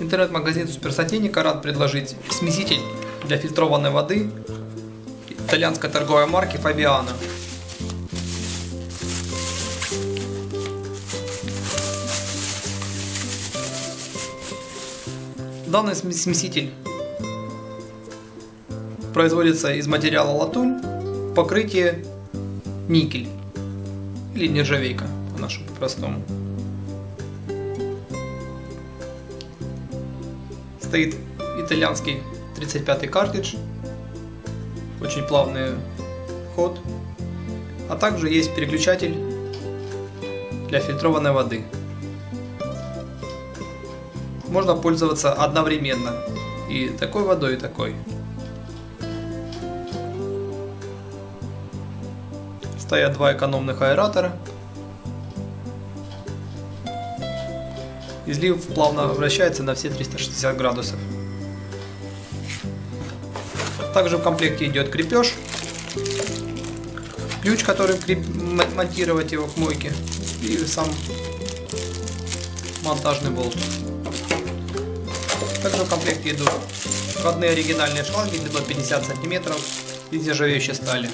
Интернет-магазин Суперсантехника рад предложить смеситель для фильтрованной воды итальянской торговой марки Fabiano. Данный см- смеситель производится из материала латунь, покрытие никель или нержавейка по-нашему по-простому. Стоит итальянский 35 картридж, очень плавный ход, а также есть переключатель для фильтрованной воды. Можно пользоваться одновременно и такой водой, и такой. Стоят два экономных аэратора. Излив плавно вращается на все 360 градусов. Также в комплекте идет крепеж, ключ, который креп- монтировать его к мойке и сам монтажный болт. Также в комплекте идут входные оригинальные шланги длиной 50 сантиметров из нержавеющей стали.